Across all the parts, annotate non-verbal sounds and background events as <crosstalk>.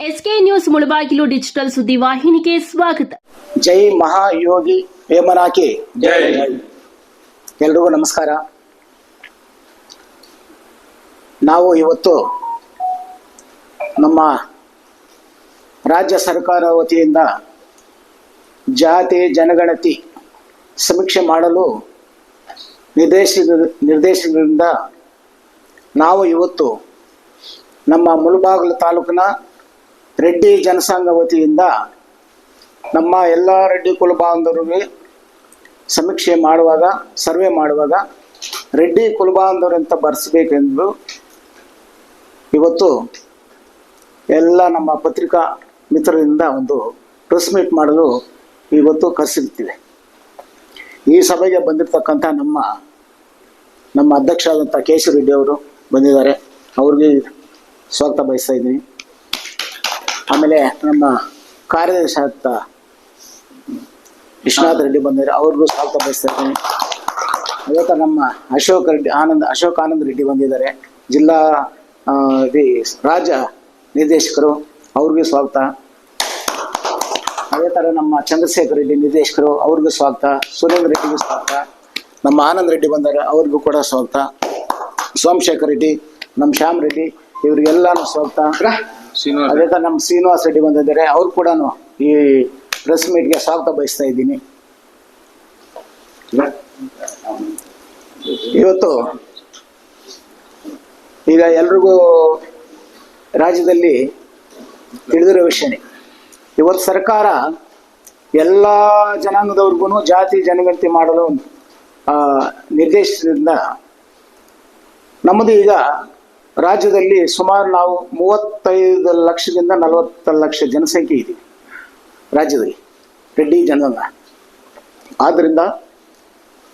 SK news Mulbagal digital ಸುದ್ದಿ ವಾಹಿನಿಗೆ ಸ್ವಾಗತ. ಜೈ ಮಹಾಯೋಗಿ ವೇಮನಾಕಿ. ಜೈ. ಎಲ್ರಿಗೂ ನಮಸ್ಕಾರ. ನಾವು ಇವತ್ತು ನಮ್ಮ ರಾಜ್ಯ ಸರ್ಕಾರ ವತಿಯಿಂದ ಜಾತಿ ಜನಗಣತಿ ಸಮೀಕ್ಷೆ ಮಾಡಲು ನಿರ್ದೇಶಿಸಿದ ನಿರ್ದೇಶನದಿಂದ ನಾವು ಇವತ್ತು ನಮ್ಮ ಮುಳಬಾಗಿಲು ತಾಲೂಕಿನ ರೆಡ್ಡಿ ಜನಸಂಘ ವತಿಯಿಂದ ನಮ್ಮ ಎಲ್ಲ ರೆಡ್ಡಿ ಕುಲ ಸಮೀಕ್ಷೆ ಮಾಡುವಾಗ, ಸರ್ವೆ ಮಾಡುವಾಗ ರೆಡ್ಡಿ ಕುಲಬಾಂಧವರು ಅಂತ ಬರೆಸಬೇಕೆಂದು ಇವತ್ತು ಎಲ್ಲ ನಮ್ಮ ಪತ್ರಿಕಾ ಮಿತ್ರರಿಂದ ಒಂದು ಪ್ರೆಸ್ ಮೀಟ್ ಮಾಡಲು ಇವತ್ತು ಕರೆಸಿರ್ತೀವಿ. ಈ ಸಭೆಗೆ ಬಂದಿರತಕ್ಕಂಥ ನಮ್ಮ ನಮ್ಮ ಅಧ್ಯಕ್ಷ ಆದಂಥ ಕೇಶವ ರೆಡ್ಡಿ ಅವರು ಬಂದಿದ್ದಾರೆ. ಅವ್ರಿಗೆ ಸ್ವಾಗತ ಬಯಸ್ತಾ ಇದ್ದೀನಿ. ಆಮೇಲೆ ನಮ್ಮ ಕಾರ್ಯದರ್ಶಿ ಆದ ವಿಶ್ವನಾಥ್ ರೆಡ್ಡಿ ಬಂದಿದ್ದಾರೆ. ಅವ್ರಿಗೂ ಸ್ವಾಗತ ಬಯಸ್ತಾ ಇದ್ದೀನಿ ಅದೇ ಥರ ನಮ್ಮ ಅಶೋಕ್ ರೆಡ್ಡಿ ಆನಂದ್ ಅಶೋಕ್ ಆನಂದ್ ರೆಡ್ಡಿ ಬಂದಿದ್ದಾರೆ. ಜಿಲ್ಲಾ ರಾಜ ಇದು ರಾಜ್ಯ ನಿರ್ದೇಶಕರು ಅವ್ರಿಗೂ ಸ್ವಾಗತ. ಅದೇ ಥರ ನಮ್ಮ ಚಂದ್ರಶೇಖರ್ ರೆಡ್ಡಿ ನಿರ್ದೇಶಕರು ಅವ್ರಿಗೂ ಸ್ವಾಗತ. ಸುರೇಂದ್ರ ರೆಡ್ಡಿಗೂ ಸ್ವಾಗತ. ನಮ್ಮ ಆನಂದ್ ರೆಡ್ಡಿ ಬಂದಾರೆ ಅವ್ರಿಗೂ ಕೂಡ ಸ್ವಾಗತ. ಸೋಮಶೇಖರ್ ರೆಡ್ಡಿ ನಮ್ಮ ಶ್ಯಾಮ್ ರೆಡ್ಡಿ ಇವರಿಗೆಲ್ಲಾನು ಸ್ವಾಗತ ಶ್ರೀನಿವಾಸ್. ಅದೇ ತರ ನಮ್ಮ ಶ್ರೀನಿವಾಸ್ ರೆಡ್ಡಿ ಬಂದಿದ್ದಾರೆ ಅವ್ರು ಕೂಡ ಈ ಪ್ರೆಸ್ ಮೀಟ್ಗೆ ಸ್ವಾಗತ ಬಯಸ್ತಾ ಇದ್ದೀನಿ. ಇವತ್ತು ಈಗ ಎಲ್ರಿಗೂ ರಾಜ್ಯದಲ್ಲಿ ತಿಳಿದಿರೋ ವಿಷಯನೇ. ಇವತ್ತು ಸರ್ಕಾರ ಎಲ್ಲ ಜನಾಂಗದವ್ರಿಗೂ ಜಾತಿ ಜನಗಣತಿ ಮಾಡಲು ಆ, ನಿರ್ದೇಶನದಿಂದ ನಮ್ಮದು ಈಗ ರಾಜ್ಯದಲ್ಲಿ ಸುಮಾರು ನಾವು ಮೂವತ್ತೈದು ಲಕ್ಷದಿಂದ ನಲವತ್ತು ಲಕ್ಷ ಜನಸಂಖ್ಯೆ ಇದೆ ರಾಜ್ಯದಲ್ಲಿ, ರೆಡ್ಡಿ ಜನಾಂಗ ಆದ್ದರಿಂದ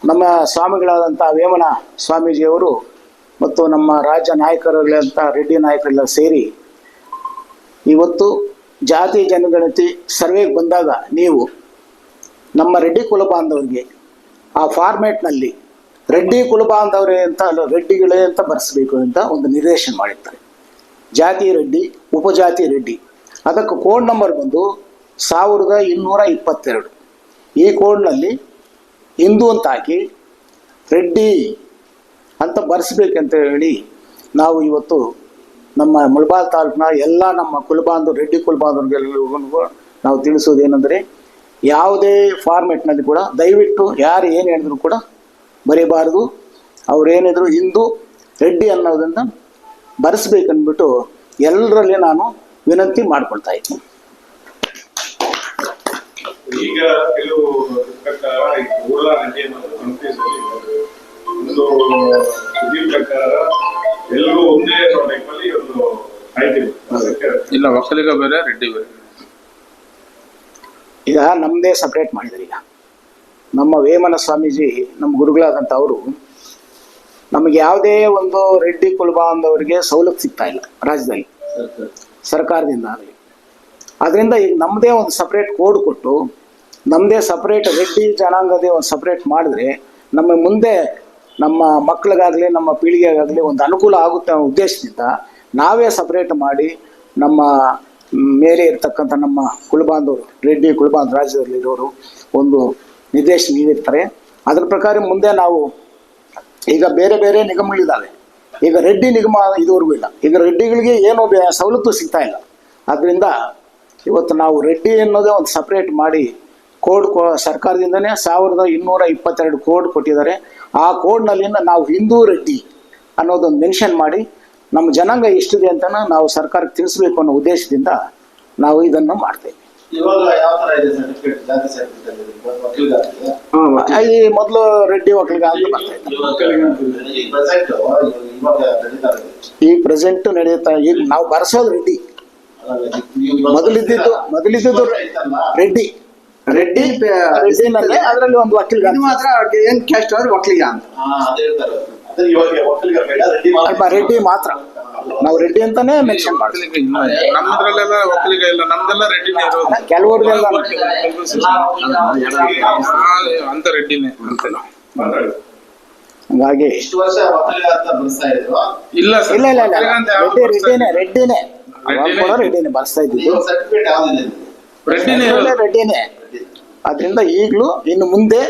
ನಮ್ಮ ಸ್ವಾಮಿಗಳಾದಂಥ ವೇಮನ ಸ್ವಾಮೀಜಿಯವರು ಮತ್ತು ನಮ್ಮ ರಾಜ್ಯ ನಾಯಕರುಗಳಂಥ ರೆಡ್ಡಿ ನಾಯಕರೆಲ್ಲ ಸೇರಿ ಇವತ್ತು ಜಾತಿ ಜನಗಣತಿ ಸರ್ವೇಗೆ ಬಂದಾಗ ನೀವು ನಮ್ಮ ರೆಡ್ಡಿ ಕುಲ ಬಾಂಧವರಿಗೆ ಆ ಫಾರ್ಮೇಟ್ನಲ್ಲಿ ರೆಡ್ಡಿ ಕುಲ ಬಾಂಧವರೇ ಅಂತ ಅಲ್ಲ, ರೆಡ್ಡಿಗಳೇ ಅಂತ ಬರೆಸಬೇಕು ಅಂತ ಒಂದು ನಿರ್ದೇಶನ ಮಾಡಿರ್ತಾರೆ. ಜಾತಿ ರೆಡ್ಡಿ, ಉಪಜಾತಿ ರೆಡ್ಡಿ. ಅದಕ್ಕೆ ಕೋಡ್ ನಂಬರ್ ಬಂದು ಸಾವಿರದ ಇನ್ನೂರ ಇಪ್ಪತ್ತೆರಡು. ಈ ಕೋಡ್ನಲ್ಲಿ ಹಿಂದೂ ಅಂತ ಹಾಕಿ ರೆಡ್ಡಿ ಅಂತ ಬರೆಸ್ಬೇಕಂತ ಹೇಳಿ ನಾವು ಇವತ್ತು ನಮ್ಮ ಮುಳಬಾಲ್ ತಾಲೂಕಿನ ಎಲ್ಲ ನಮ್ಮ ಕುಲಬಾಂಧವ ರೆಡ್ಡಿ ಕುಲಬಾಂಧವರಿಗೆಲ್ಲರಿಗೂ ನಾವು ತಿಳಿಸೋದು ಏನಂದರೆ ಯಾವುದೇ ಫಾರ್ಮೆಟ್ನಲ್ಲಿ ಕೂಡ ದಯವಿಟ್ಟು ಯಾರು ಏನು ಹೇಳಿದ್ರು ಕೂಡ ಬರೀಬಾರ್ದು ಅವರೇನಿದ್ರು ಹಿಂದೂ ರೆಡ್ಡಿ ಅನ್ನೋದನ್ನು ಬರೆಸ್ಬೇಕಂದ್ಬಿಟ್ಟು ಎಲ್ಲರಲ್ಲಿ ನಾನು ವಿನಂತಿ ಮಾಡ್ಕೊಳ್ತಾ ಇದ್ದೀನಿ. ಈಗ ಕೆಲವು ಪ್ರಕಾರ ಅನ್ನೋದು ಒಂದು ಪ್ರಕಾರ ಎಲ್ಲರೂ ಒಂದೇ ಟೈಪ್ ಅಲ್ಲಿ ಒಂದು ಆಯ್ತು. ಇಲ್ಲ ಒಕ್ಕಲಿಗ ಬೇರೆ ರೆಡ್ಡಿ ಬೇರೆ. ಈಗ ನಮ್ಮದೇ ಸಪ್ರೇಟ್ ಮಾಡಿದ್ರು ಈಗ ನಮ್ಮ ವೇಮನ ಸ್ವಾಮೀಜಿ, ನಮ್ಮ ಗುರುಗಳಾದಂಥ ಅವರು, ನಮಗೆ ಯಾವುದೇ ಒಂದು ರೆಡ್ಡಿ ಕುಲಬಾಂಧವರಿಗೆ ಸವಲತ್ತು ಸಿಗ್ತಾ ಇಲ್ಲ ರಾಜ್ಯದಲ್ಲಿ. ಸರ್ಕಾರದಿಂದ ಆಗಲಿ. ಅದರಿಂದ ಈಗ ನಮ್ಮದೇ ಒಂದು ಸಪ್ರೇಟ್ ಕೋಡ್ ಕೊಟ್ಟು ನಮ್ಮದೇ ಸಪ್ರೇಟ್ ರೆಡ್ಡಿ ಜನಾಂಗದೇ ಒಂದು ಸಪ್ರೇಟ್ ಮಾಡಿದ್ರೆ, ನಮ್ಮ ಮುಂದೆ ನಮ್ಮ ಮಕ್ಕಳಿಗಾಗಲಿ, ನಮ್ಮ ಪೀಳಿಗೆಗಾಗಲಿ ಒಂದು ಅನುಕೂಲ ಆಗುತ್ತೆ ಅನ್ನೋ ಉದ್ದೇಶದಿಂದ ನಾವೇ ಸಪ್ರೇಟ್ ಮಾಡಿ, ನಮ್ಮ ಮೇಲೆ ಇರ್ತಕ್ಕಂಥ ನಮ್ಮ ಕುಲಬಾಂಧವರು, ರೆಡ್ಡಿ ಕುಲಬಾಂಧ ರಾಜ್ಯದಲ್ಲಿರೋರು ಒಂದು ನಿರ್ದೇಶನ ನೀಡಿರ್ತಾರೆ ಅದರ ಪ್ರಕಾರ ಮುಂದೆ ನಾವು ಈಗ ಬೇರೆ ಬೇರೆ ನಿಗಮಗಳಿದ್ದಾವೆ ಈಗ ರೆಡ್ಡಿ ನಿಗಮ ಇದುವರೆಗೂ ಇಲ್ಲ. ಈಗ ರೆಡ್ಡಿಗಳಿಗೆ ಏನು ಸವಲತ್ತು ಸಿಗ್ತಾ ಇಲ್ಲ. ಅದರಿಂದ ಇವತ್ತು ನಾವು ರೆಡ್ಡಿ ಅನ್ನೋದೇ ಒಂದು ಸಪ್ರೇಟ್ ಮಾಡಿ ಕೋಡ್ ಕೊ ಸರ್ಕಾರದಿಂದನೇ ಸಾವಿರದ ಇನ್ನೂರ ಇಪ್ಪತ್ತೆರಡು ಕೋಡ್ ಕೊಟ್ಟಿದ್ದಾರೆ. ಆ ಕೋಡ್ನಲ್ಲಿ ನಾವು ಹಿಂದೂ ರೆಡ್ಡಿ ಅನ್ನೋದೊಂದು ಮೆನ್ಷನ್ ಮಾಡಿ ನಮ್ಮ ಜನಾಂಗ ಎಷ್ಟಿದೆ ಅಂತ ನಾವು ಸರ್ಕಾರಕ್ಕೆ ತಿಳಿಸ್ಬೇಕು ಅನ್ನೋ ಉದ್ದೇಶದಿಂದ ನಾವು ಇದನ್ನು ಮಾಡ್ತೇವೆ. ಇವಾಗ ಯಾವ ತರ ಇದೆ ಸರ್ಟಿಫಿಕೇಟ್ ಜಾತಿ ಸರ್ಟಿಫಿಕೇಟ್ ವಕೀಲರಾಗಿಲ್ಲ ಈ ಮೊದಲು ರೆಡ್ಡಿ ಬರ್ತಾ ಈ ಪ್ರೆಸೆಂಟ್ ಇವಾಗ ನಡೀತಾ ಇದೆ. ಈ ಪ್ರೆಸೆಂಟ್ ನಡೆಯುತ್ತಾ ಈಗ ನಾವು ಬರ್ಸೋದು ರೆಡ್ಡಿ. ಮೊದಲಿದ್ದಿದ್ದು ಮೊದಲಿದ್ದಿದ್ದು ರೆಡ್ಡಿ. ರೆಡ್ಡಿ ರೆಡ್ಡಿನಲ್ಲಿ ಅದರಲ್ಲಿ ಒಂದು ವಕೀಲ ಮಾತ್ರ ಏನ್ ಕ್ಯಾಸ್ಟ್ ಆದ್ರೆ ಒಕ್ಕಲಿಗ ಅಂತ. ರೆಡ್ಡಿ ಮಾತ್ರ. ನಾವು ರೆಡ್ಡಿ ಅಂತಾನೆ ಮೆನ್ಷನ್ ಮಾಡ್ತೀವಿ. ನಮ್ಮದ್ರಲ್ಲೆಲ್ಲ ಒಕ್ಕಲಿಗ ಇಲ್ಲ. ನಮ್ದೆಲ್ಲ ರೆಡ್ಡಿನೇ ಇರೋದು. ಅಂತ ರೆಡ್ಡಿನೇ ಹಂಗಾಗಿ ಇಲ್ಲ ಇಲ್ಲ ಇಲ್ಲ ಇಲ್ಲ. ರೆಡ್ಡಿ ರೆಡ್ಡಿನೇ ರೆಡ್ಡಿನೇ ರೆಡ್ಡಿನೇ ಬರ್ಸ್ತಾ ಇದ್ದಿದ್ದು. ರೆಡ್ಡಿನೇ ಅದರಿಂದ ಈಗಲೂ ಇನ್ನು ಮುಂದೆ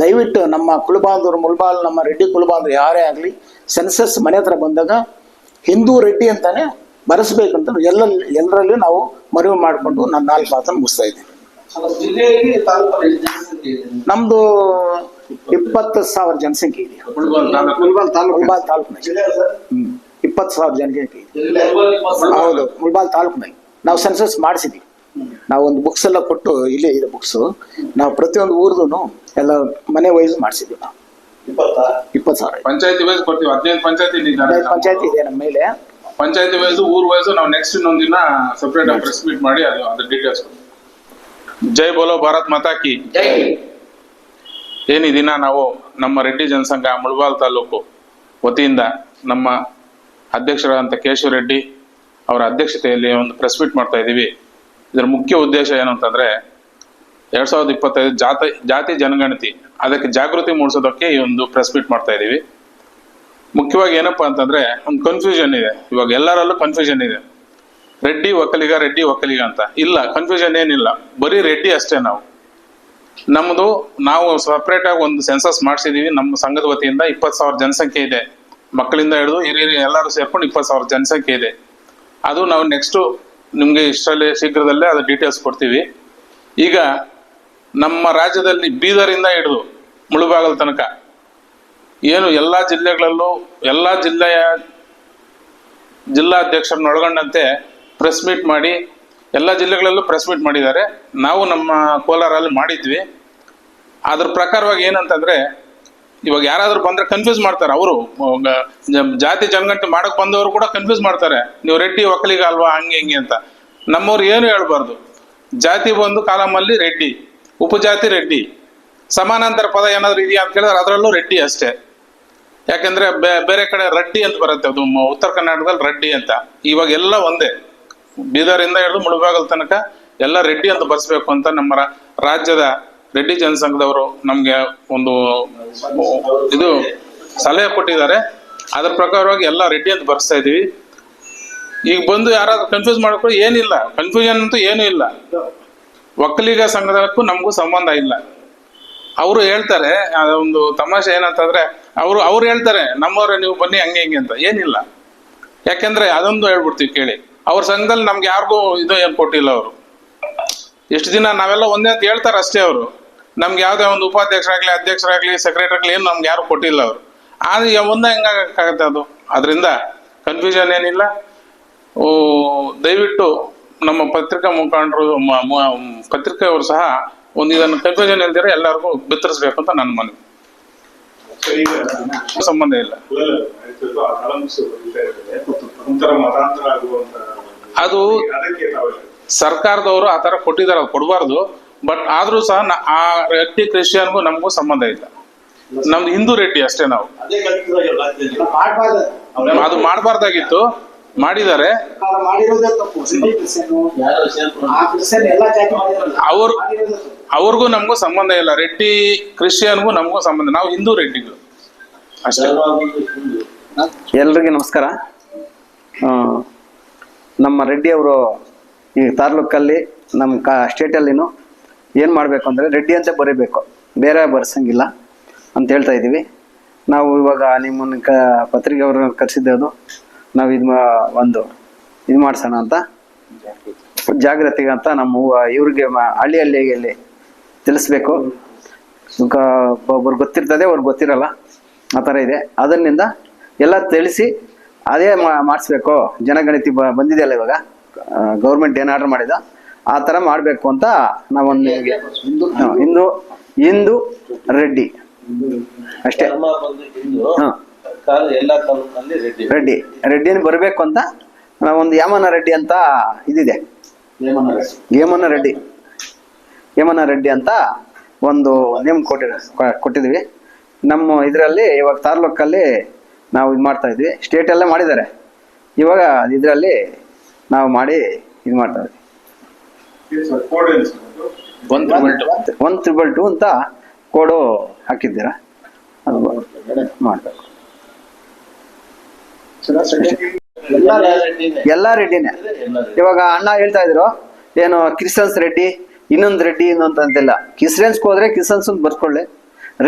ದಯವಿಟ್ಟು ನಮ್ಮ ಕುಲಬಾಂಧವರು ಮುಲ್ಬಾಲ್ ನಮ್ಮ ರೆಡ್ಡಿ ಕುಲಬಾಂಧವರು ಯಾರೇ ಆಗಲಿ ಸೆನ್ಸಸ್ ಮನೆ ಹತ್ರ ಬಂದಾಗ ಹಿಂದೂ ರೆಡ್ಡಿ ಅಂತಾನೆ ಬರೆಸ್ಬೇಕಂತ ಎಲ್ಲ ಎಲ್ಲರಲ್ಲೂ ನಾವು ಮನವಿ ಮಾಡಿಕೊಂಡು ನಾನು ನಾಲ್ಕು ಮಾತನ್ನು ಮುಗಿಸ್ತಾ ಇದ್ದೀನಿ. ನಮ್ದು ಇಪ್ಪತ್ತು ಸಾವಿರ ಜನಸಂಖ್ಯೆ ಇದೆ. ಮುಳ್ಬಾಲ್ ತಾಲೂಕಿನಲ್ಲಿ ಇಪ್ಪತ್ತು ಸಾವಿರ ಜನಸಂಖ್ಯೆ ಇದೆ. ಹೌದು ಮುಳ್ಬಾಲ್ ತಾಲೂಕಿನಲ್ಲಿ. ನಾವು ಸೆನ್ಸಸ್ ಮಾಡಿಸಿದ್ದೀವಿ ನಾವು ಒಂದು ಬುಕ್ಸ್ ಎಲ್ಲ ಕೊಟ್ಟು ಇಲ್ಲೇ ಇದೆ ಬುಕ್ಸು ನಾವು ಪ್ರತಿಯೊಂದು ಊರ್ದು ಎಲ್ಲ ಮನೆ ವೈಸ್ ಮಾಡಿಸಿದ್ದೀವಿ ನಾವು. ಇಪ್ಪತ್ತಾ? ಸಾವಿರ ಪಂಚಾಯತಿ ವೈಸ್ ಕೊಡ್ತೀವಿ ಹದಿನೈದು ಪಂಚಾಯತಿ ಇದ್ದಾರೆ ಪಂಚಾಯತಿ ಇದೆ ನಮ್ಮ ಮೇಲೆ. ಪಂಚಾಯತಿ ವೈಸ್ ಊರ್ ವೈಸ್ ನಾವು ನೆಕ್ಸ್ಟ್ ಇನ್ನೊಂದು ದಿನ ಆಗಿ ಪ್ರೆಸ್ ಮೀಟ್ ಮಾಡಿ ಅದು ಅದ್ರ ಡೀಟೇಲ್ಸ್ ಜೈ ಬೋಲೋ ಭಾರತ್ ಮಾತಾ ಕಿ. ಜೈ ಏನ್ ಈ ದಿನ ನಾವು ನಮ್ಮ ರೆಡ್ಡಿ ಜನಸಂಘ ಮುಳಬಾಲ್ ತಾಲೂಕು ವತಿಯಿಂದ ನಮ್ಮ ಅಧ್ಯಕ್ಷರಾದಂಥ ಕೇಶವ ರೆಡ್ಡಿ ಅವರ ಅಧ್ಯಕ್ಷತೆಯಲ್ಲಿ ಒಂದು ಪ್ರೆಸ್ ಮೀಟ್ ಮಾಡ್ತಾ ಇದ್ದೀವಿ. ಇದರ ಮುಖ್ಯ ಉದ್ದೇಶ ಏನು ಅಂತಂದ್ರೆ ಎರಡ್ ಸಾವಿರದ ಇಪ್ಪತ್ತೈದು ಜಾತಿ ಜಾತಿ ಜನಗಣತಿ. ಅದಕ್ಕೆ ಜಾಗೃತಿ ಮೂಡಿಸೋದಕ್ಕೆ ಈ ಒಂದು ಪ್ರೆಸ್ ಮೀಟ್ ಮಾಡ್ತಾ ಇದ್ದೀವಿ ಮುಖ್ಯವಾಗಿ ಏನಪ್ಪಾ ಅಂತಂದ್ರೆ, ಒಂದು ಕನ್ಫ್ಯೂಷನ್ ಇದೆ. ಇವಾಗ ಎಲ್ಲರಲ್ಲೂ ಕನ್ಫ್ಯೂಷನ್ ಇದೆ. ರೆಡ್ಡಿ ಒಕ್ಕಲಿಗ ರೆಡ್ಡಿ ಒಕ್ಕಲಿಗ ಅಂತ. ಇಲ್ಲ ಕನ್ಫ್ಯೂಷನ್ ಏನಿಲ್ಲ. ಬರೀ ರೆಡ್ಡಿ ಅಷ್ಟೇ ನಾವು. ನಮ್ಮದು ನಾವು ಸಪ್ರೇಟ್ ಆಗಿ ಒಂದು ಸೆನ್ಸಸ್ ಮಾಡಿಸಿದೀವಿ. ನಮ್ಮ ಸಂಘದ ವತಿಯಿಂದ ಇಪ್ಪತ್ತು ಸಾವಿರ ಜನಸಂಖ್ಯೆ ಇದೆ. ಮಕ್ಕಳಿಂದ ಹಿಡಿದು ಹಿರಿಯರು ಎಲ್ಲರೂ ಸೇರ್ಕೊಂಡು ಇಪ್ಪತ್ತು ಸಾವಿರ ಜನಸಂಖ್ಯೆ ಇದೆ. ಅದು ನಾವು ನೆಕ್ಸ್ಟ್ ನಿಮಗೆ ಇಷ್ಟರಲ್ಲಿ ಶೀಘ್ರದಲ್ಲೇ ಅದು ಡೀಟೇಲ್ಸ್ ಕೊಡ್ತೀವಿ. ಈಗ ನಮ್ಮ ರಾಜ್ಯದಲ್ಲಿ ಬೀದರಿಂದ ಹಿಡಿದು ಮುಳುಬಾಗಲ್ ತನಕ ಏನು ಎಲ್ಲ ಜಿಲ್ಲೆಗಳಲ್ಲೂ ಎಲ್ಲ ಜಿಲ್ಲೆಯ ಜಿಲ್ಲಾಧ್ಯಕ್ಷರನ್ನ ಒಳಗೊಂಡಂತೆ ಪ್ರೆಸ್ ಮೀಟ್ ಮಾಡಿ ಎಲ್ಲ ಜಿಲ್ಲೆಗಳಲ್ಲೂ ಪ್ರೆಸ್ ಮೀಟ್ ಮಾಡಿದ್ದಾರೆ. ನಾವು ನಮ್ಮ ಕೋಲಾರಲ್ಲಿ ಮಾಡಿದ್ವಿ. ಅದ್ರ ಪ್ರಕಾರವಾಗಿ ಏನಂತಂದ್ರೆ ಇವಾಗ ಯಾರಾದರೂ ಬಂದ್ರೆ ಕನ್ಫ್ಯೂಸ್ ಮಾಡ್ತಾರೆ. ಅವರು ಜಾತಿ ಜನಗಂಟೆ ಮಾಡಕ್ ಬಂದವರು ಕೂಡ ಕನ್ಫ್ಯೂಸ್ ಮಾಡ್ತಾರೆ. ನೀವು ರೆಡ್ಡಿ ಒಕ್ಕಲಿಗ ಅಲ್ವಾ, ಹಂಗೆ ಹಿಂಗೆ ಅಂತ. ನಮ್ಮವ್ರು ಏನು ಹೇಳ್ಬಾರ್ದು. ಜಾತಿ ಬಂದು ಕಾಲಮಲ್ಲಿ ರೆಡ್ಡಿ. ಉಪಜಾತಿ ರೆಡ್ಡಿ. ಸಮಾನಾಂತರ ಪದ ಏನಾದರೂ ಇದೆಯಾ ಅಂತ ಕೇಳಿದ್ರೆ ಅದರಲ್ಲೂ ರೆಡ್ಡಿ ಅಷ್ಟೇ. ಯಾಕಂದ್ರೆ ಬೇರೆ ಕಡೆ ರಡ್ಡಿ ಅಂತ ಬರುತ್ತೆ. ಅದು ಉತ್ತರ ಕರ್ನಾಟಕದಲ್ಲಿ ರಡ್ಡಿ ಅಂತ. ಇವಾಗ ಎಲ್ಲ ಒಂದೇ. ಬೀದರಿಂದ ಹಿಡಿದು ಮುಳುಬಾಗಲ್ ತನಕ ಎಲ್ಲ ರೆಡ್ಡಿ ಅಂತ ಬರ್ಸ್ಬೇಕು ಅಂತ ನಮ್ಮ ರಾಜ್ಯದ ರೆಡ್ಡಿ ಜನಸಂಘದವರು ನಮ್ಗೆ ಒಂದು, ಇದು ಸಲಹೆ ಕೊಟ್ಟಿದ್ದಾರೆ. ಅದ್ರ ಪ್ರಕಾರವಾಗಿ ಎಲ್ಲ ರೆಡ್ಡಿ ಅಂತ ಬರ್ಸ್ತಾ ಇದೀವಿ ಈಗ ಬಂದು ಯಾರಾದ್ರೂ ಕನ್ಫ್ಯೂಸ್ ಮಾಡಿಕೊಂಡು ಏನಿಲ್ಲ. ಕನ್ಫ್ಯೂಷನ್ ಅಂತೂ ಏನೂ ಇಲ್ಲ. ಒಕ್ಕಲಿಗ ಸಂಘದಕ್ಕೂ ನಮಗೂ ಸಂಬಂಧ ಇಲ್ಲ. ಅವರು ಹೇಳ್ತಾರೆ ಒಂದು ತಮಾಷೆ ಏನಂತಂದ್ರೆ, ಅವರು, ಅವ್ರು ಹೇಳ್ತಾರೆ, ನಮ್ಮವ್ರೆ ನೀವು ಬನ್ನಿ ಹಂಗೆ ಹಿಂಗೆ ಅಂತ. ಏನಿಲ್ಲ. ಯಾಕೆಂದ್ರೆ ಅದೊಂದು ಹೇಳ್ಬಿಡ್ತೀವಿ ಕೇಳಿ. ಅವ್ರ ಸಂಘದಲ್ಲಿ ನಮ್ಗೆ ಯಾರಿಗೂ ಇದು ಏನು ಕೊಟ್ಟಿಲ್ಲ ಅವರು. ಎಷ್ಟು ದಿನ ನಾವೆಲ್ಲ ಒಂದೇ ಅಂತ ಹೇಳ್ತಾರೆ ಅಷ್ಟೇ ಅವರು. ನಮ್ಗೆ ಯಾವುದೇ ಒಂದು ಉಪಾಧ್ಯಕ್ಷರಾಗ್ಲಿ, ಅಧ್ಯಕ್ಷರಾಗ್ಲಿ ಸೆಕ್ರೆಟರಿ ಆಗಲಿ ಏನು ನಮ್ಗೆ ಯಾರು ಕೊಟ್ಟಿಲ್ಲ ಅವರು. ಆದ್ರೆ ಒಂದೇ ಹೆಂಗಾಗತ್ತೆ ಅದು? ಅದರಿಂದ ಕನ್ಫ್ಯೂಷನ್ ಏನಿಲ್ಲ. ದಯವಿಟ್ಟು ನಮ್ಮ ಪತ್ರಿಕಾ ಮುಖಂಡರು ಪತ್ರಿಕೆಯವರು ಸಹ ಒಂದು ಇದನ್ನು ಕನ್ಫ್ಯೂಷನ್ ಇಲ್ದಿರ ಎಲ್ಲರಿಗೂ ಬಿತ್ತರಿಸ್ಬೇಕು ಅಂತ ನನ್ನ ಮನವಿ. ಈಗ ಸಂಬಂಧ ಇಲ್ಲ. ಅದು ಸರ್ಕಾರದವರು ಆ ತರ ಕೊಟ್ಟಿದ್ದಾರೆ ಅದು ಕೊಡಬಾರ್ದು. ಬಟ್ ಆದ್ರೂ ಸಹ ನ- ಆ ರೆಡ್ಡಿ ಕ್ರಿಶ್ಚಿಯನ್ಗೂ ನಮಗೂ ಸಂಬಂಧ ಇಲ್ಲ. ನಮ್ದು ಹಿಂದೂ ರೆಡ್ಡಿ ಅಷ್ಟೇ ನಾವು. ಅದು ಮಾಡಬಾರ್ದಾಗಿತ್ತು. ಮಾಡಿದ್ದಾರೆ. ಅವರು ಅವ್ರಿಗೂ ನಮಗೂ ಸಂಬಂಧ ಇಲ್ಲ. ರೆಡ್ಡಿ ಕ್ರಿಶ್ಚಿಯನ್ಗೂ ನಮಗೂ ಸಂಬಂಧ ನಾವು ಹಿಂದೂ ರೆಡ್ಡಿಗಳು. ಅಷ್ಟೇ. ಎಲ್ರಿಗೂ ನಮಸ್ಕಾರ. ನಮ್ಮ ರೆಡ್ಡಿ ಅವರು ಈ ತಾಲೂಕಲ್ಲಿ ನಮ್ಮ ಕಾ ಸ್ಟೇಟಲ್ಲಿನೂ ಏನು ಮಾಡಬೇಕು ಅಂದರೆ ರೆಡ್ಡಿ ಅಂತ ಬರೀಬೇಕು. ಬೇರೆ ಬರ್ಸಂಗಿಲ್ಲ ಅಂತ ಹೇಳ್ತಾ ಇದ್ದೀವಿ. ನಾವು ಇವಾಗ ನಿಮ್ಮನ್ನು ಕ ಪತ್ರಿಕೆ ಅವ್ರನ್ನ ಕರೆಸಿದ್ದದು ನಾವು ಇದು ಒಂದು ಇದು ಮಾಡ್ಸೋಣ ಅಂತ. ಜಾಗೃತಿಗೆ ಅಂತ ನಮ್ಮ ಇವ್ರಿಗೆ ಹಳ್ಳಿ ಹಳ್ಳಿಯಲ್ಲಿ ತಿಳಿಸ್ಬೇಕು. ಒಬ್ರು ಗೊತ್ತಿರ್ತದೆ ಅವ್ರಿಗೆ ಗೊತ್ತಿರಲ್ಲ. ಆ ಥರ ಇದೆ. ಅದರಿಂದ ಎಲ್ಲ ತಿಳಿಸಿ ಅದೇ ಮಾಡಿಸ್ಬೇಕು. ಜನಗಣತಿ ಬ ಬಂದಿದೆಯಲ್ಲ ಇವಾಗ? ಗೌರ್ಮೆಂಟ್ ಏನು ಆರ್ಡರ್ ಮಾಡಿದ? ಆ ಥರ ಮಾಡಬೇಕು ಅಂತ ನಾವೊಂದು ಇಂದು ಇಂದು ಹಿಂದೂ ಹಿಂದೂ ರೆಡ್ಡಿ. ಅಷ್ಟೇ. ಹಾ. ಎಲ್ಲ ರೆಡ್ಡಿ. ರೆಡ್ಡಿ. ರೆಡ್ಡಿನ ಬರಬೇಕು ಅಂತ ಒಂದು ಯಾಮನ ರೆಡ್ಡಿ ಅಂತ ಇದಿದೆ. ಯಮನ ರೆಡ್ಡಿ. ಯಮನ ರೆಡ್ಡಿ. ಹೇಮನ ರೆಡ್ಡಿ ಅಂತ ಒಂದು ನೇಮ್ ಕೊಟ್ಟಿ ಕೊಟ್ಟಿದ್ವಿ ನಮ್ಮ ಇದರಲ್ಲಿ ಇವಾಗ ತಾಲೂಕಲ್ಲಿ ನಾವು ಇದು ಮಾಡ್ತಾ ಇದ್ವಿ ಸ್ಟೇಟಲ್ಲೇ ಮಾಡಿದ್ದಾರೆ. ಇವಾಗ ಇದರಲ್ಲಿ ನಾವು ಮಾಡಿ ಇದು ಮಾಡ್ತಾ ಇದ್ವಿ ಕೋಡ್ ಏನು ಒಂದು ಒನ್ ತ್ರಿಬಲ್ ಟು ಅಂತ ಕೋಡು ಹಾಕಿದ್ದೀರಾ? ಅದು ಮಾಡಬೇಕು. ಎಲ್ಲ ರೆಡ್ಡಿನೇ. ಎಲ್ಲ ರೆಡ್ಡಿನೇ ಎಲ್ಲ ರೆಡ್ಡಿ. ಇವಾಗ ಅಣ್ಣ ಹೇಳ್ತಾ ಇದ್ರು ಏನು ಕ್ರಿಸ್ಟನ್ಸ್ ರೆಡ್ಡಿ ಇನ್ನೊಂದು ರೆಡ್ಡಿ ಇನ್ನೊಂದ್ ಅಂತಿಲ್ಲ ಕ್ರಿಶ್ಚಿಯನ್ಸ್ಗೆ ಹೋದ್ರೆ ಅಂತ ಬರ್ಕೊಳ್ಳಿ.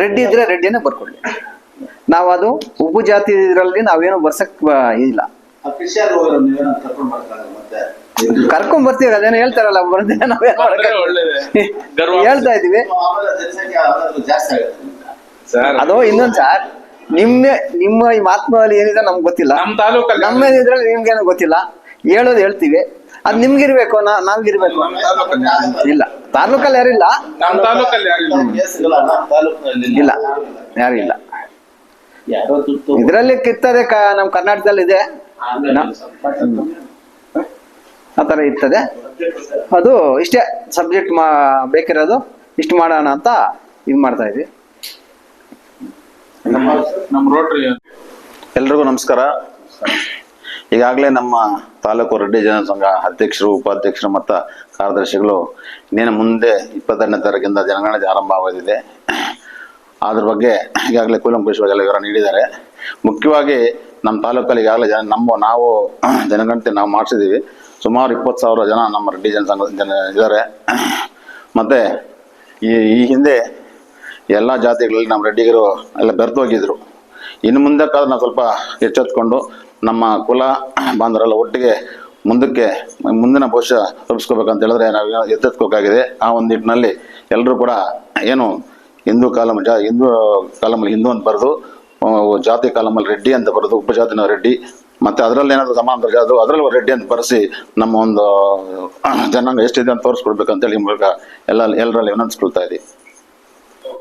ರೆಡ್ಡಿ ಇದ್ರೆ ರೆಡ್ಡಿನೇ ಬರ್ಕೊಳ್ಳಿ. ನಾವು ಅದು ಉಪ್ಪು ಜಾತಿ ಇದ್ರಲ್ಲಿ ನಾವೇನು ಬರ್ಸಕ್ ಇಲ್ಲ ಕರ್ಕೊಂಡು ಬರ್ತಾರೆ ಮತ್ತೆ. ಕರ್ಕೊಂಡ್ ಬರ್ತೀವಿ ಅದೇನೋ ಹೇಳ್ತಾರಲ್ಲ ಹೇಳ್ತಾ ಇದೀವಿ ಅದು ಇನ್ನೊಂದ್ ಸರ್. ನಿಮ್ಮ ನಿಮ್ಮ ಈ ಮಾತ್ಮದಲ್ಲಿ ಏನಿದೆ ನಮ್ಗೆ ಗೊತ್ತಿಲ್ಲ. ನಮ್ಮ ತಾಲೂಕಲ್ಲಿ. ನಮ್ಮ ಇದ್ರಲ್ಲಿ ನಿಮ್ಗೇನು ಗೊತ್ತಿಲ್ಲ. ಹೇಳೋದು ಹೇಳ್ತೀವಿ. ಅದ್ ನಿಮ್ಗಿರ್ಬೇಕು ನಾ ನಾವ್ಗಿರ್ಬೇಕು ನಮ್ಮ ಇಲ್ಲ? ತಾಲೂಕಲ್ಲಿ ಯಾರಿಲ್ಲ ನಮ್ಮ ತಾಲೂಕಲ್ಲಿ ಯಾರಿಲ್ಲ ನಮ್ಮ ಇಲ್ಲ ಯಾರು ಇಲ್ಲ. ಇದ್ರಲ್ಲಿ ಕಿತ್ತದೆ ಕ- ನಮ್ ಕರ್ನಾಟಕದಲ್ಲಿ ಇದೆ. ಆತರ ಇರ್ತದೆ. ಅದು ಇಷ್ಟೇ ಸಬ್ಜೆಕ್ಟ್ ಮಾ ಬೇಕಿರೋದು. ಇಷ್ಟು ಮಾಡೋಣ ಅಂತ ಇದು ಮಾಡ್ತಾ ಇದ್ವಿ. ನಮ್ಮ ನಮ್ಮ ರೋಟ್ರಿ. ಎಲ್ರಿಗೂ ನಮಸ್ಕಾರ. ಈಗಾಗಲೇ ನಮ್ಮ ತಾಲೂಕು ರೆಡ್ಡಿ ಜನ ಸಂಘ ಅಧ್ಯಕ್ಷರು, ಉಪಾಧ್ಯಕ್ಷರು ಮತ್ತು ಕಾರ್ಯದರ್ಶಿಗಳು ಇನ್ನೇನು ಮುಂದೆ ಇಪ್ಪತ್ತೆರಡನೇ ತಾರೀಕಿಂದ ಜನಗಣತಿ ಆಗೋದಿದೆ. ಅದ್ರ ಬಗ್ಗೆ ಈಗಾಗಲೇ ಕೂಲಂಕುಷವಾಗಿ ವಿವರ ನೀಡಿದ್ದಾರೆ. ಮುಖ್ಯವಾಗಿ ನಮ್ಮ ತಾಲೂಕಲ್ಲಿ ಈಗಾಗಲೇ ಜನ ನಮ್ಮ ನಾವು <clears throat> ಜನಗಣತಿ ನಾವು ಮಾಡಿಸಿದ್ದೀವಿ. ಸುಮಾರು ಇಪ್ಪತ್ತು ಸಾವಿರ ಜನ ನಮ್ಮ ರೆಡ್ಡಿ ಜನ ಸಂಘ ಜನ ಇದ್ದಾರೆ. ಮತ್ತು ಈ ಈ ಹಿಂದೆ ಎಲ್ಲ ಜಾತಿಗಳಲ್ಲಿ ನಮ್ಮ ರೆಡ್ಡಿಗರು ಎಲ್ಲ ಹೋಗಿದ್ರು. ಇನ್ನು ಮುಂದೆ ಕಾಲ ನಾವು ಸ್ವಲ್ಪ ಎಚ್ಚೆತ್ಕೊಂಡು ನಮ್ಮ ಕುಲ ಬಾಂಧವರೆಲ್ಲ ಒಟ್ಟಿಗೆ ಮುಂದಕ್ಕೆ ಮುಂದಿನ ಭವಿಷ್ಯ ರೂಪಿಸ್ಕೋಬೇಕಂತ ಹೇಳಿದ್ರೆ ನಾವು ಎಚ್ಚೆತ್ಕೋಬೇಕಾಗಿದೆ ಆ ಒಂದು ನಿಟ್ಟಿನಲ್ಲಿ ಎಲ್ಲರೂ ಕೂಡ ಏನು ಹಿಂದೂ ಕಾಲಮ್ ಜಾ, ಹಿಂದೂ ಕಾಲಮಲ್ಲಿ ಹಿಂದೂ ಅಂತ ಬರೆದು ಜಾತಿ ಕಾಲಮಲ್ಲಿ ರೆಡ್ಡಿ ಅಂತ ಬರೆದು, ಉಪಜಾತಿನ ರೆಡ್ಡಿ, ಮತ್ತು ಅದರಲ್ಲಿ ಏನಾದರೂ ಸಮಾಂತರ ಜಾತಿ ಅದರಲ್ಲಿ ರೆಡ್ಡಿ ಅಂತ ಬರೆಸಿ ನಮ್ಮ ಒಂದು ಜನಾಂಗ ಎಷ್ಟಿದೆ ಅಂತ ತೋರಿಸ್ಕೊಡ್ಬೇಕಂತೇಳಿ ಮೂಲಕ ಎಲ್ಲ, ಎಲ್ಲರಲ್ಲಿ ವಿನಂತಿಸ್ಕೊಳ್ತಾ ಇದ್ದೀವಿ.